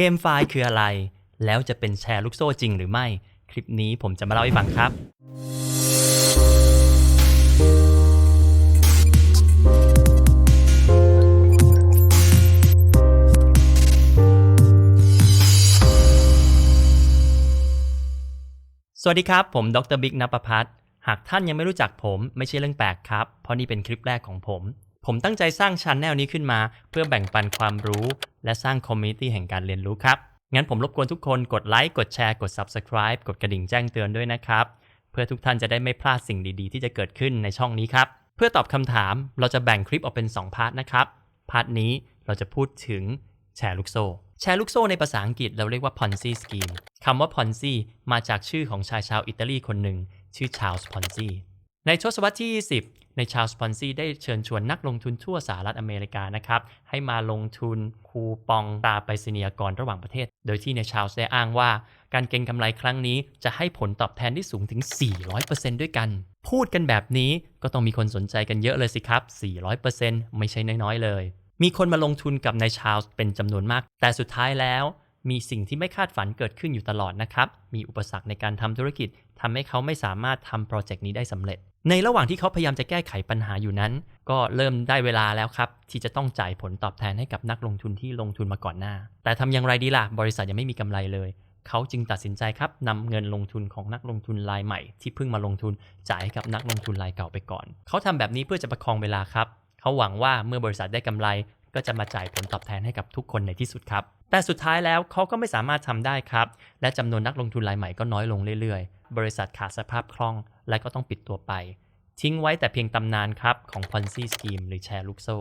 เกมไฟล์คืออะไร แล้วจะเป็นแชร์ลูกโซ่จริงหรือไม่ คลิปนี้ผมจะมาเล่าให้ฟังครับ สวัสดีครับ ผมดรบิ๊กนภพัฒน์หากท่านยังไม่รู้จักผมไม่ใช่เรื่องแปลกครับ เพราะนี่เป็นคลิปแรกของผม ผมตั้งใจสร้างชันแนลนี้ขึ้นมา เพื่อแบ่งปันความรู้ และสร้างคอมมูนิตี้แห่งการเรียนรู้ครับ งั้นผมรบกวนทุกคนกดไลค์กดแชร์กด Subscribe กดกระดิ่งแจ้งเตือนด้วยนะครับ เพื่อทุกท่านจะได้ไม่พลาดสิ่งดีๆ ที่จะเกิดขึ้นในช่องนี้ครับ เพื่อตอบคำถามเราจะแบ่งคลิปออกเป็น 2 พาร์ทนะครับ พาร์ทนี้เราจะพูดถึงแชร์ลูกโซ่ แชร์ลูกโซ่ในภาษาอังกฤษเราเรียกว่า Ponzi scheme คำว่า Ponzi มาจากชื่อของชายชาวอิตาลีคนหนึ่งชื่อชาลส์ พอนซีในทศวรรษที่ 20 ในชาลส์พอนซีได้เชิญชวนนักลงทุนทั่วสหรัฐอเมริกานะครับให้มาลงทุนคูปองตราไปรษณียกรระหว่างประเทศ โดยที่ในชาลส์ได้อ้างว่า การเก็งกำไรครั้งนี้จะให้ผลตอบแทนที่สูงถึง 400%ด้วยกัน พูดกันแบบนี้ก็ต้องมีคนสนใจกันเยอะเลยสิครับ 400%ไม่ใช่น้อยๆเลย มีคนมาลงทุนกับนายชาลส์เป็นจำนวนมาก แต่สุดท้ายแล้ว มีสิ่งที่ไม่คาดฝันเกิดขึ้นอยู่ตลอดนะครับ มีอุปสรรคในการทำธุรกิจทำให้เขาไม่สามารถทำโปรเจกต์นี้ได้สำเร็จ ในระหว่างที่เขาพยายามจะแก้ไขปัญหาอยู่นั้น ก็เริ่มได้เวลาแล้วครับ ที่จะต้องจ่ายผลตอบแทนให้กับนักลงทุนที่ลงทุนมาก่อนหน้า แต่ทำอย่างไรดีล่ะ บริษัทยังไม่มีกำไรเลย เขาจึงตัดสินใจครับนำเงินลงทุนของนักลงทุนรายใหม่ ที่เพิ่งมาลงทุนจ่ายให้กับนักลงทุนรายเก่าไปก่อน เขาทำแบบนี้เพื่อจะประคองเวลาครับ เขาหวังว่าเมื่อบริษัทได้กำไร ก็จะมาจ่ายผลตอบแทนให้กับทุกคนในที่สุดครับ แต่สุดท้ายแล้วเขาก็ไม่สามารถทำได้ครับ และจำนวนนักลงทุนรายใหม่ก็น้อยลงเรื่อยๆ บริษัทขาดสภาพคล่อง และก็ต้องปิดตัวไป ทิ้งไว้แต่เพียงตำนานครับของ Ponzi Scheme หรือแชร์ลูกโซ่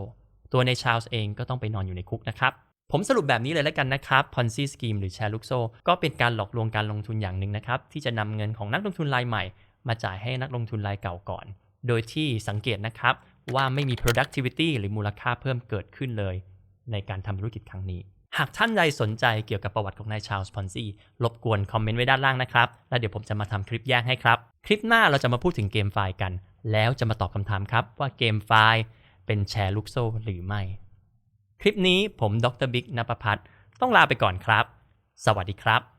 ตัวในชาลส์เองก็ต้องไปนอนอยู่ในคุกนะครับผมสรุปแบบนี้เลยแล้วกันนะครับ Ponzi Scheme หรือแชร์ลูกโซ่ก็เป็นการหลอกลวงการลงทุนอย่างหนึ่งนะครับ ที่จะนำเงินของนักลงทุนรายใหม่ มาจ่ายให้นักลงทุนรายเก่าก่อน โดยที่สังเกตนะครับว่าไม่มี productivity หรือมูลค่าเพิ่มเกิดขึ้นเลย ในการทำธุรกิจครั้งนี้ หากท่านใดสนใจเกี่ยวกับประวัติของนายชาลส์พอนซีรบกวนคอมเมนต์ไว้ด้านล่างนะครับ แล้วเดี๋ยวผมจะมาทำคลิปแยกให้ครับ คลิปหน้าเราจะมาพูดถึงเกมไฟล์กัน แล้วจะมาตอบคำถามครับว่าเกมไฟล์เป็นแชร์ลูกโซ่หรือไม่ คลิปนี้ผมดรบิ๊กนภพัฒน์ต้องลาไปก่อนครับ สวัสดีครับ